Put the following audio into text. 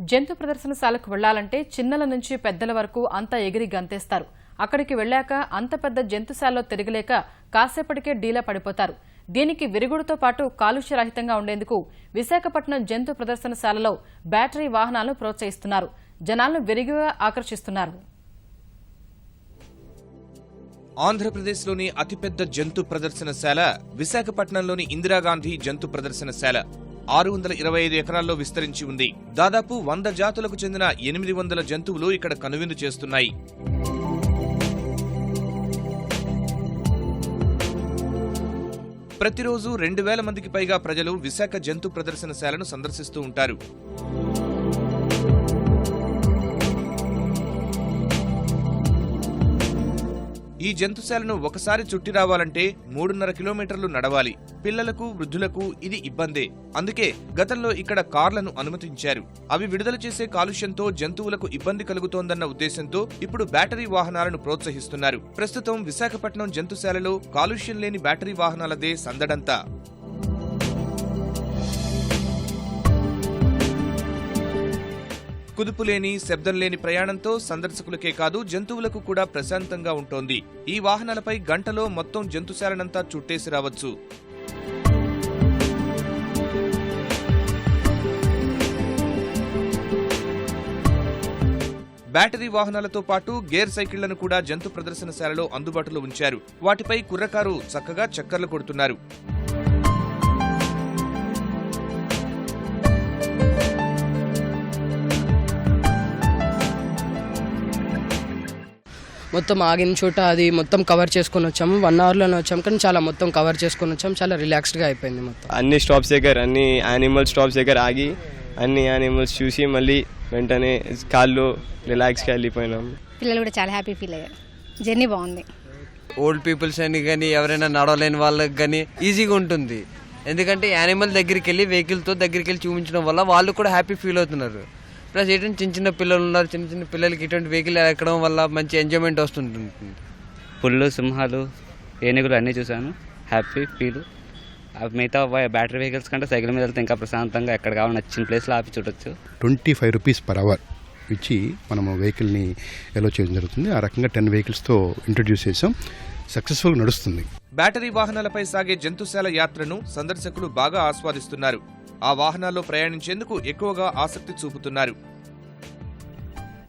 జంతు ప్రదర్శనశాలకు వెళ్ళాలంటే చిన్నల నుంచి పెద్దల వరకు అంతా ఎగిరి గంతేస్తారు. అక్కడికి వెళ్ళాక అంత పెద్ద జంతుశాలలో తిరగలేక కాసేపటికే డీలా పడిపోతారు. దీనికి విరుగుడుతో పాటు కాలుష్యరహితంగా ఉండేందుకు విశాఖపట్నం జంతు ప్రదర్శనశాలలో బ్యాటరీ వాహనాలను ప్రోత్సహిస్తున్నారు. జనాలను విరిగిగా ఆకర్షిస్తున్నారు. ఆంధ్రప్రదేశ్లోని అతిపెద్ద జంతు ప్రదర్శనశాల విశాఖపట్నంలోని ఇందిరాగాంధీ జంతు ప్రదర్శనశాల. ఆరు వందల ఇరవై ఐదు ఎకరాల్లో విస్తరించి ఉంది. దాదాపు వంద జాతులకు చెందిన ఎనిమిది వందల జంతువులు ఇక్కడ కనువిందు చేస్తున్నాయి. ప్రతిరోజు రెండు వేల మందికి పైగా ప్రజలు విశాఖ జంతు ప్రదర్శనశాలను సందర్శిస్తూ ఉంటారు. ఈ జంతుశాలను ఒకసారి చుట్టి రావాలంటే మూడున్నర కిలోమీటర్లు నడవాలి. పిల్లలకు వృద్ధులకు ఇది ఇబ్బందే. అందుకే గతంలో ఇక్కడ కార్లను అనుమతించారు. అవి విడుదల చేసే కాలుష్యంతో జంతువులకు ఇబ్బంది కలుగుతోందన్న ఉద్దేశంతో ఇప్పుడు బ్యాటరీ వాహనాలను ప్రోత్సహిస్తున్నారు. ప్రస్తుతం విశాఖపట్నం జంతుశాలలో కాలుష్యం లేని బ్యాటరీ వాహనాలదే సందడంతా. కుదుపు లేని శబ్దం లేని ప్రయాణంతో సందర్శకులకే కాదు జంతువులకు కూడా ప్రశాంతంగా ఉంటోంది. ఈ వాహనాలపై గంటలో మొత్తం జంతుశాలనంతా చుట్టేసి రావచ్చు. బ్యాటరీ వాహనాలతో పాటు గేర్ సైకిళ్ళను కూడా జంతు ప్రదర్శనశాలలో అందుబాటులో ఉంచారు. వాటిపై కుర్రకారు చక్కగా చక్కర్లు కొడుతున్నారు. మొత్తం ఆగిన చోట అది మొత్తం కవర్ చేసుకొని వచ్చాము. వన్ అవర్లోనే వచ్చాము కానీ చాలా మొత్తం కవర్ చేసుకొని వచ్చాము. చాలా రిలాక్స్డ్గా అయిపోయింది మొత్తం. అన్ని స్టాప్స్ దగ్గర అన్ని యానిమల్ స్టాప్స్ దగ్గర ఆగి అన్ని యానిమల్స్ చూసి మళ్ళీ వెంటనే కాళ్ళు రిలాక్స్గా వెళ్ళిపోయినాం. పిల్లలు కూడా చాలా హ్యాపీ ఫీల్ అయ్యారు. జర్నీ బాగుంది. ఓల్డ్ పీపుల్స్ అని కానీ ఎవరైనా నడవలేని వాళ్ళకి కానీ ఈజీగా ఉంటుంది. ఎందుకంటే యానిమల్ దగ్గరికి వెళ్ళి వెహికల్తో దగ్గరికి వెళ్ళి చూపించడం వల్ల వాళ్ళు కూడా హ్యాపీ ఫీల్ అవుతున్నారు. ప్లస్ ఏంటంటే చిన్న చిన్న పిల్లలు ఉన్నారు చిన్న చిన్న పిల్లలకి ఇటువంటి వెహికల్ ఎక్కడం వల్ల మంచి ఎంజాయ్మెంట్ వస్తుంటుంది. పుల్లు సింహాలు ఏనుగులు అన్నీ చూశాను. హ్యాపీ ఫీల్ మిగతా బ్యాటరీ వెహికల్స్ కంటే సైకిల్ మీద వెళ్తే ఇంకా ప్రశాంతంగా ఎక్కడ కావాలి నచ్చిన ప్లేస్లో ఆపి చూడొచ్చు. Twenty five rupees per hour ఇచ్చి మనము వెహికల్ని ఎలో చేయడం జరుగుతుంది ఆ రకంగా టెన్ వెహికల్స్తో ఇంట్రడ్యూస్ చేసాం. సక్సెస్ఫుల్గా నడుస్తుంది. బ్యాటరీ వాహనాలపై సాగే జంతుశాల యాత్రను సందర్శకులు బాగా ఆస్వాదిస్తున్నారు. ఆ వాహనాల్లో ప్రయాణించేందుకు ఎక్కువగా ఆసక్తి చూపుతున్నారు.